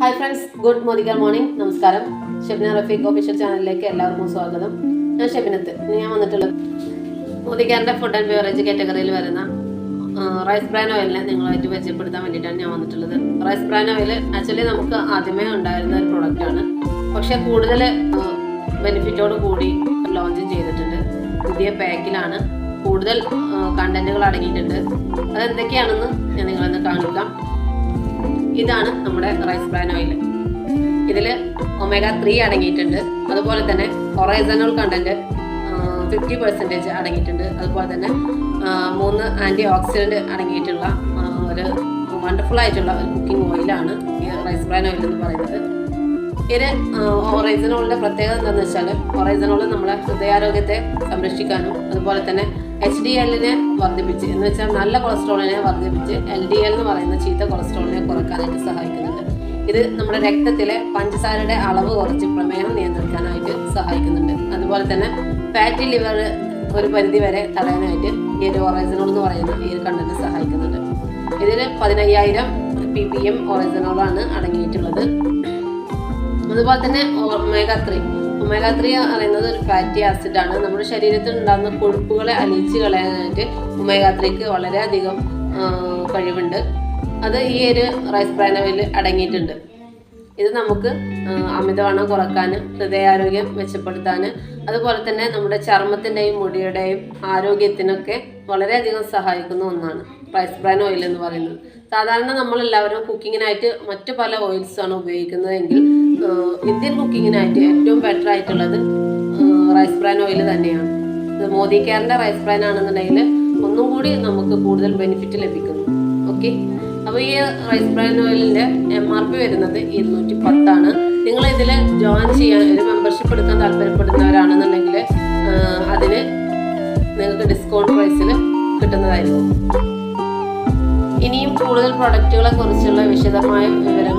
Hi friends good മോദിക്കൽ morning നമസ്കാരം. Shebina Rafeeq official ചാനലിലേക്ക് എല്ലാവർക്കും സ്വാഗതം. ഞാൻ ഷെബിനത്ത് ഞാൻ വന്നിട്ടുള്ളത് മോദിക്കാരന്റെ ഫുഡ് ആൻഡ് ബിവറേജ് കാറ്റഗറിയിൽ വരുന്ന റൈസ് ബ്രാൻ ഓയിലിനെ നിങ്ങളായിട്ട് പരിചയപ്പെടുത്താൻ വേണ്ടിയിട്ടാണ് ഞാൻ വന്നിട്ടുള്ളത്. റൈസ് ബ്രാൻ ഓയിൽ ആക്ച്വലി നമുക്ക് ആദ്യമേ ഉണ്ടായിരുന്ന ഒരു പ്രൊഡക്റ്റാണ് പക്ഷെ കൂടുതൽ ബെനിഫിറ്റോട് കൂടി ലോഞ്ച് ചെയ്തിട്ടുണ്ട്. പുതിയ പാക്കിലാണ് കൂടുതൽ കണ്ടന്റുകൾ അടങ്ങിയിട്ടുണ്ട്. അതെന്തൊക്കെയാണെന്ന് ഞാൻ നിങ്ങളൊന്ന് കാണിക്കാം ഇതാണ് നമ്മുടെ റൈസ് ബ്രാൻ ഓയിൽ ഇതിൽ ഒമേഗ ത്രീ അടങ്ങിയിട്ടുണ്ട്. അതുപോലെ തന്നെ ഒറൈസനോൾ കണ്ടന്റ് ഫിഫ്റ്റി പെർസെന്റേജ് അടങ്ങിയിട്ടുണ്ട്. അതുപോലെ തന്നെ മൂന്ന് ആന്റി ഓക്സിഡന്റ് അടങ്ങിയിട്ടുള്ള ഒരു വണ്ടർഫുൾ ആയിട്ടുള്ള ഒരു കുക്കിംഗ് ഓയിലാണ് ഈ റൈസ് ബ്രാൻ ഓയിൽ എന്ന് പറയുന്നത്. ഇത് ഒറൈസനോളിന്റെ പ്രത്യേകത എന്താണെന്ന് വെച്ചാൽ ഒറൈസനോൾ നമ്മുടെ ഹൃദയാരോഗ്യത്തെ സംരക്ഷിക്കാനും അതുപോലെ തന്നെ എച്ച് ഡി എല്ലിനെ വർദ്ധിപ്പിച്ച് എന്ന് വെച്ചാൽ നല്ല കൊളസ്ട്രോളിനെ വർദ്ധിപ്പിച്ച് എൽ ഡി എൽ എന്ന് പറയുന്ന ചീത്ത കൊളസ്ട്രോളിനെ കുറക്കാനായിട്ട് സഹായിക്കുന്നുണ്ട്. ഇത് നമ്മുടെ രക്തത്തിലെ പഞ്ചസാരയുടെ അളവ് കുറച്ച് പ്രമേഹം നിയന്ത്രിക്കാനായിട്ട് സഹായിക്കുന്നുണ്ട്. അതുപോലെ തന്നെ ഫാറ്റി ലിവർ ഒരു പരിധി വരെ തടയാനായിട്ട് ഈ ഒരു ഒറൈസനോൾ എന്ന് പറയുന്ന ഈ ഒരു കണ്ടന്റ് സഹായിക്കുന്നുണ്ട്. ഇതിൽ പതിനയ്യായിരം പി പി എം ഒറൈസനോളാണ് അടങ്ങിയിട്ടുള്ളത്. അതുപോലെ തന്നെ ഒമേഗ ത്രീ ഒമേഗ ത്രീ പറയുന്നത് ഒരു ഫാറ്റി ആസിഡ് ആണ്. നമ്മുടെ ശരീരത്തിൽ ഉണ്ടാകുന്ന കൊഴുപ്പുകളെ അലിയിച്ച് കളയാനായിട്ട് ഒമേഗ ത്രീക്ക് വളരെയധികം കഴിവുണ്ട്. അത് ഈ ഒരു റൈസ് ബ്രാൻ ഓയിൽ അടങ്ങിയിട്ടുണ്ട്. ഇത് നമുക്ക് അമിതവണ്ണം കുറയ്ക്കാൻ ഹൃദയാരോഗ്യം മെച്ചപ്പെടുത്താൻ അതുപോലെ തന്നെ നമ്മുടെ ചർമ്മത്തിന്റെയും മുടിയുടെയും ആരോഗ്യത്തിനൊക്കെ വളരെയധികം സഹായിക്കുന്ന ഒന്നാണ് റൈസ് ബ്രാൻ ഓയിൽ എന്ന് പറയുന്നത്. സാധാരണ നമ്മളെല്ലാവരും കുക്കിങ്ങിനായിട്ട് മറ്റു പല ഓയിൽസാണ് ഉപയോഗിക്കുന്നതെങ്കിൽ ഇന്ത്യൻ കുക്കിങ്ങിനായിട്ട് ഏറ്റവും ബെറ്റർ ആയിട്ടുള്ളത് റൈസ് ബ്രാൻ ഓയിൽ തന്നെയാണ്. ഇത് മോദി കെയറിന്റെ റൈസ് ബ്രാൻ ആണെന്നുണ്ടെങ്കിൽ ഒന്നും കൂടി നമുക്ക് കൂടുതൽ ബെനിഫിറ്റ് ലഭിക്കുന്നു. ഓക്കെ അപ്പോൾ ഈ റൈസ് ബ്രാൻ ഓയിലിന്റെ എം ആർ പി വരുന്നത് ഇരുന്നൂറ്റി പത്താണ് നിങ്ങൾ ഇതിൽ ജോയിൻ ചെയ്യാൻ ഒരു മെമ്പർഷിപ്പ് എടുക്കാൻ താല്പര്യപ്പെടുന്നവരാണെന്നുണ്ടെങ്കിൽ അതിന് നിങ്ങൾക്ക് ഡിസ്കൗണ്ട് പ്രൈസിൽ കിട്ടുന്നതായിരിക്കും. ഇനിയും കൂടുതൽ പ്രൊഡക്റ്റുകളെ കുറിച്ചുള്ള വിശദമായ വീഡിയോ